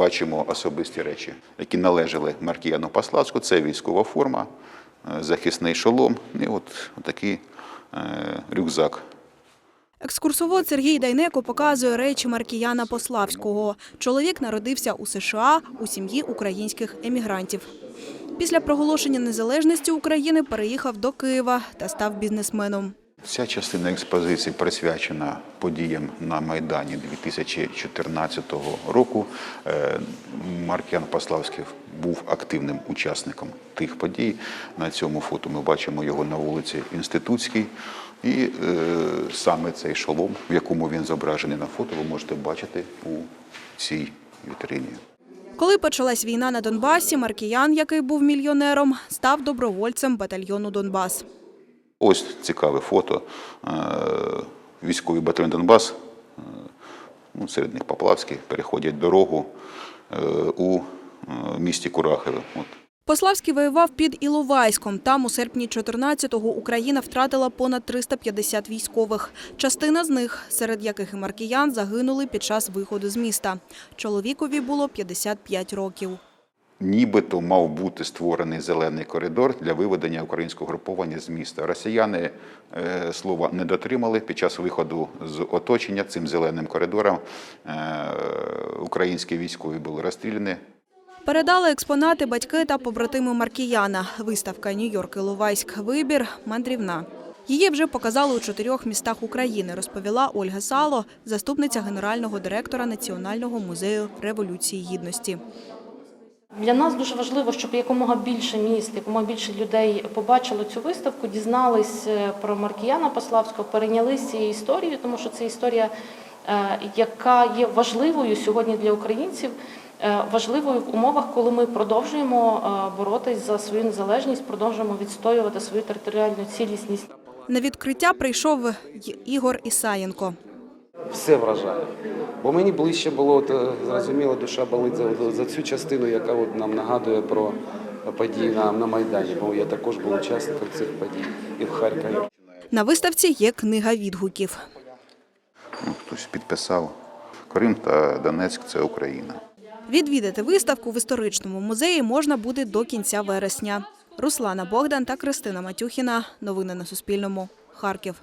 бачимо особисті речі, які належали Маркіяну Паславську. Це військова форма, е, захисний шолом і от такий е, рюкзак. Екскурсовод Сергій Дайнеко показує речі Маркіяна Пославського. Чоловік народився у США у сім'ї українських емігрантів. Після проголошення незалежності України переїхав до Києва та став бізнесменом. Ця частина експозиції присвячена подіям на Майдані 2014 року. Е, Маркіян Паславський був активним учасником тих подій. На цьому фото ми бачимо його на вулиці Інститутській. І е, саме цей шолом, в якому він зображений на фото, ви можете бачити у цій вітрині. Коли почалась війна на Донбасі, Маркіян, який був мільйонером, став добровольцем батальйону Донбас. Ось цікаве фото. Е, Військовий батальйон Донбас, е, ну, серед них Поплавський, переходять дорогу е, у місті Курахове. Пославський воював під Іловайськом. Там у серпні 14-го Україна втратила понад 350 військових. Частина з них, серед яких і маркіян, загинули під час виходу з міста. Чоловікові було 55 років. Нібито мав бути створений зелений коридор для виведення українського груповання з міста. Росіяни е, слова не дотримали під час виходу з оточення цим зеленим коридором. Е, українські військові були розстріляні. Передали експонати батьки та побратими Маркіяна. Виставка Нью-Йорк Іловайськ. Вибір мандрівна. Її вже показали у чотирьох містах України, розповіла Ольга Сало, заступниця генерального директора Національного музею Революції Гідності. Для нас дуже важливо, щоб якомога більше міст, якомога більше людей побачило цю виставку, дізнались е, про Маркіяна Пославського, перейнялись цією історією, тому що це історія, е, яка є важливою сьогодні для українців, е, важливою в умовах, коли ми продовжуємо боротись за свою незалежність, продовжуємо відстоювати свою територіальну цілісність. На відкриття прийшов Ігор Ісаєнко. Все вражає. Бо мені ближче було, от, е, зрозуміло, душа болить за, за цю частину, яка от нам нагадує про події на, на Майдані, бо я також був учасником цих подій і в Харкові. На виставці є книга відгуків. Ну, хтось підписав Крим та Донецьк це Україна. Відвідати виставку в історичному музеї можна буде до кінця вересня. Руслана Богдан та Кристина Матюхіна. Новини на Суспільному. Харків.